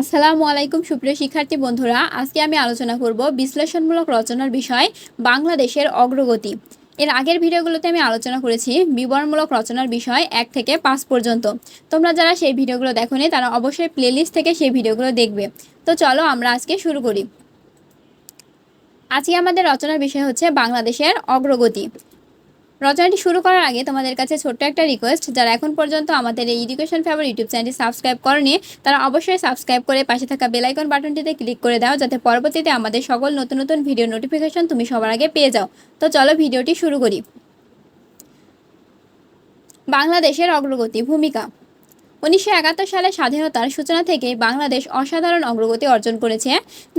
আসসালামু আলাইকুম, সুপ্রিয় শিক্ষার্থী বন্ধুরা। আজকে আমি আলোচনা করব বিশ্লেষণমূলক রচনার বিষয় বাংলাদেশের অগ্রগতি। এর আগের ভিডিওগুলোতে আমি আলোচনা করেছি বিবরণমূলক রচনার বিষয় এক থেকে পাঁচ পর্যন্ত। তোমরা যারা সেই ভিডিওগুলো দেখোনি, তারা অবশ্যই প্লেলিস্ট থেকে সেই ভিডিওগুলো দেখবে। তো চলো আমরা আজকে শুরু করি। আজকে আমাদের রচনার বিষয় হচ্ছে বাংলাদেশের অগ্রগতি। রচনাটি শুরু করার আগে তোমাদের কাছে ছোট্ট একটা রিকোয়েস্ট যারা এখন পর্যন্ত আমাদের এই এডুকেশন ফেভার ইউটিউব চ্যানেলটি সাবস্ক্রাইব করেনি, তারা অবশ্যই সাবস্ক্রাইব করে পাশে থাকা বেলাইকন বাটনটিতে ক্লিক করে দাও, যাতে পরবর্তীতে আমাদের সকল নতুন নতুন ভিডিও নোটিফিকেশন তুমি সবার আগে পেয়ে যাও। তো চলো ভিডিওটি শুরু করি। বাংলাদেশের অগ্রগতি, ভূমিকা। উনিশশো একাত্তর সালে স্বাধীনতার সূচনা থেকে বাংলাদেশ অসাধারণ অগ্রগতি অর্জন করেছে।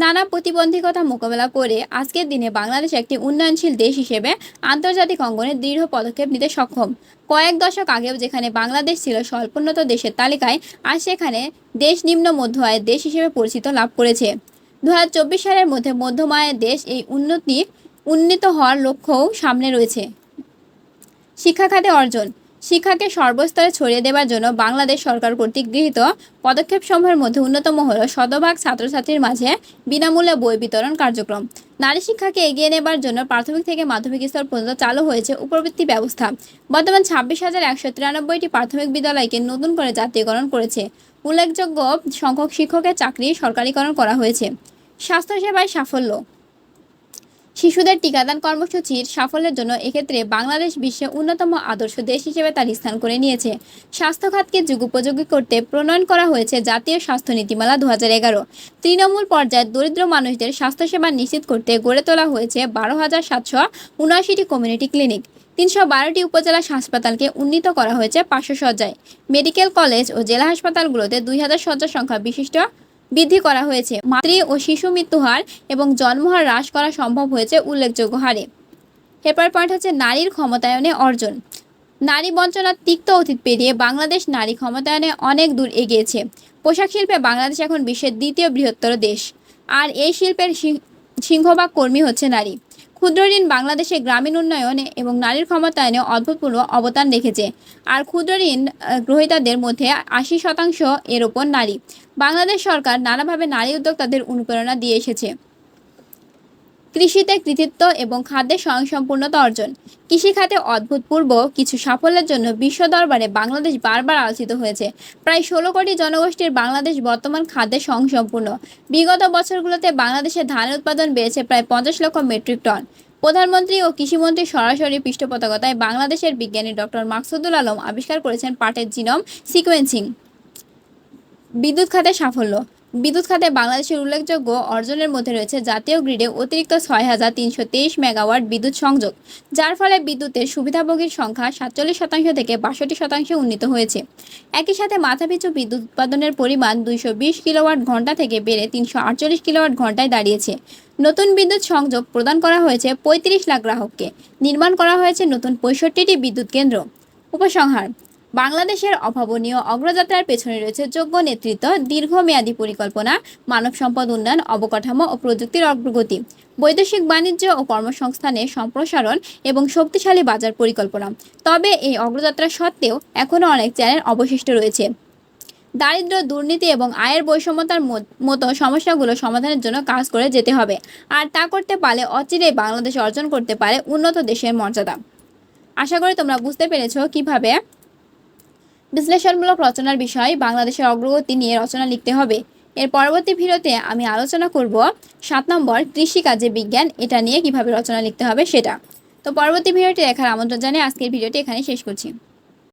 নানা প্রতিবন্ধকতা মোকাবেলা করে আজকের দিনে বাংলাদেশ একটি উন্নয়নশীল দেশ হিসেবে আন্তর্জাতিক অঙ্গনে দৃঢ় পদক্ষেপ নিতে সক্ষম। কয়েক দশক আগেও যেখানে বাংলাদেশ ছিল স্বল্পোন্নত দেশের তালিকায়, আজ সেখানে দেশ নিম্ন মধ্য আয়ের দেশ হিসেবে পরিচিত লাভ করেছে। দু হাজার চব্বিশ সালের মধ্যে মধ্যম আয়ের দেশ এই উন্নতি, উন্নীত হওয়ার লক্ষ্যও সামনে রয়েছে। শিক্ষা খাতে অর্জন। শিক্ষাকে সর্বস্তরে ছড়িয়ে দেওয়ার জন্য বাংলাদেশ সরকার কর্তৃক গৃহীত পদক্ষেপসমূহের মধ্যে অন্যতম হল শতভাগ ছাত্রছাত্রীর মাঝে বিনামূল্যে বই বিতরণ কার্যক্রম। নারী শিক্ষাকে এগিয়ে নেবার জন্য প্রাথমিক থেকে মাধ্যমিক স্তর পর্যন্ত চালু হয়েছে উপবৃত্তি ব্যবস্থা। বর্তমান ছাব্বিশ হাজার একশো তিরানব্বইটি প্রাথমিক বিদ্যালয়কে নতুন করে জাতীয়করণ করেছে। উল্লেখযোগ্য সংখ্যক শিক্ষকের চাকরি সরকারিকরণ করা হয়েছে। স্বাস্থ্যসেবায় সাফল্য। শিশুদের টিকাদান কর্মসূচির সাফল্যের জন্য এক্ষেত্রে বাংলাদেশ বিশ্বে অন্যতম আদর্শ দেশ হিসেবে তার স্থান করে নিয়েছে। স্বাস্থ্য খাতকে যুগোপযোগী করতে প্রণয়ন করা হয়েছে জাতীয় স্বাস্থ্য নীতিমালা দু হাজার এগারো। তৃণমূল পর্যায়ে দরিদ্র মানুষদের স্বাস্থ্যসেবা নিশ্চিত করতে গড়ে তোলা হয়েছে বারো হাজার সাতশো উনআশিটি কমিউনিটি ক্লিনিক। তিনশো বারোটি উপজেলা হাসপাতালকে উন্নীত করা হয়েছে পাঁচশো সজ্জায় মেডিকেল কলেজ ও জেলা হাসপাতালগুলোতে দুই হাজার শয্যা সংখ্যা বিশিষ্ট। বৃদ্ধি করা হয়েছে। মাতৃ ও শিশু মৃত্যু হার এবং জন্মহার হ্রাস করা সম্ভব হয়েছে উল্লেখযোগ্য হারে। এরপর পয়েন্ট হচ্ছে নারীর ক্ষমতায়নে অর্জন। নারী বঞ্চনার তিক্ত অতীত পেরিয়ে বাংলাদেশ নারী ক্ষমতায়নে অনেক দূর এগিয়েছে। পোশাক শিল্পে বাংলাদেশ এখন বিশ্বের দ্বিতীয় বৃহত্তর দেশ। আর এই শিল্পের সিংহভাগ কর্মী হচ্ছে নারী। ক্ষুদ্র ঋণ বাংলাদেশে গ্রামীণ উন্নয়নে এবং নারীর ক্ষমতায়নে অভূতপূর্ব অবদান রেখেছে। আর ক্ষুদ্র ঋণ গ্রহীতাদের মধ্যে আশি শতাংশ এর ওপর নারী। বাংলাদেশ সরকার নানাভাবে নারী উদ্যোক্তাদের অনুপ্রেরণা দিয়ে এসেছে। কৃষিতে কৃতিত্ব এবং খাদ্যে স্বয়ংসম্পূর্ণতা অর্জন। কৃষিখাতে অভূতপূর্ব কিছু সাফল্যের জন্য বিশ্ব দরবারে বাংলাদেশ বারবার আলোচিত হয়েছে। প্রায় ষোলো কোটি জনগোষ্ঠীর বাংলাদেশ বর্তমান খাদ্যে স্বয়ংসম্পূর্ণ। বিগত বছরগুলোতে বাংলাদেশে ধানের উৎপাদন বেড়েছে প্রায় পঞ্চাশ লক্ষ মেট্রিক টন। প্রধানমন্ত্রী ও কৃষিমন্ত্রী সরাসরি পৃষ্ঠপোষকতায় বাংলাদেশের বিজ্ঞানী ডক্টর মাকসুদুল আলম আবিষ্কার করেছেন পাটের জিনম সিকোয়েন্সিং। বিদ্যুৎ খাতে সাফল্য। বিদ্যুৎ খাতে বাংলাদেশের উল্লেখযোগ্য অর্জনের মধ্যে রয়েছে জাতীয় গ্রিডে অতিরিক্ত ছয় হাজার তিনশো তেইশ মেগাওয়াট বিদ্যুৎ সংযোগ, যার ফলে বিদ্যুতের সুবিধাভোগীর সংখ্যা সাতচল্লিশ শতাংশ থেকে বাষট্টি শতাংশে উন্নীত হয়েছে। একই সাথে মাথাপিছু বিদ্যুৎ উৎপাদনের পরিমাণ দুইশো বিশ কিলোওয়াট ঘণ্টা থেকে বেড়ে তিনশো আটচল্লিশ কিলোওয়াট ঘন্টায় দাঁড়িয়েছে। নতুন বিদ্যুৎ সংযোগ প্রদান করা হয়েছে পঁয়ত্রিশ লাখ গ্রাহককে। নির্মাণ করা হয়েছে নতুন পঁয়ষট্টিটি বিদ্যুৎ কেন্দ্র। উপসংহার বাংলাদেশের অভাবনীয় অগ্রযাত্রার পেছনে রয়েছে যোগ্য নেতৃত্ব, দীর্ঘমেয়াদী পরিকল্পনা, মানব সম্পদ উন্নয়ন, অবকাঠামো ও প্রযুক্তির অগ্রগতি, বৈদেশিক বাণিজ্য ও কর্মসংস্থানের সম্প্রসারণ এবং শক্তিশালী বাজার পরিকল্পনা। তবে এই অগ্রযাত্রা সত্ত্বেও এখনও অনেক চ্যালেঞ্জ অবশিষ্ট রয়েছে। দারিদ্র্য দুর্নীতি এবং আয়ের বৈষম্যতার মতো সমস্যাগুলো সমাধানের জন্য কাজ করে যেতে হবে। আর তা করতে পারলে অচিরেই বাংলাদেশ অর্জন করতে পারে উন্নত দেশের মর্যাদা। আশা করি তোমরা বুঝতে পেরেছ কীভাবে বিশ্লেষণমূলক রচনার বিষয় বাংলাদেশের অগ্রগতি নিয়ে রচনা লিখতে হবে। এর পরবর্তী ভিডিওতে আমি আলোচনা করব সাত নম্বর কৃষিকাজে বিজ্ঞান, এটা নিয়ে কীভাবে রচনা লিখতে হবে সেটা। তো পরবর্তী ভিডিওটি দেখার আমন্ত্রণ জানিয়ে আজকের ভিডিওটি এখানে শেষ করছি।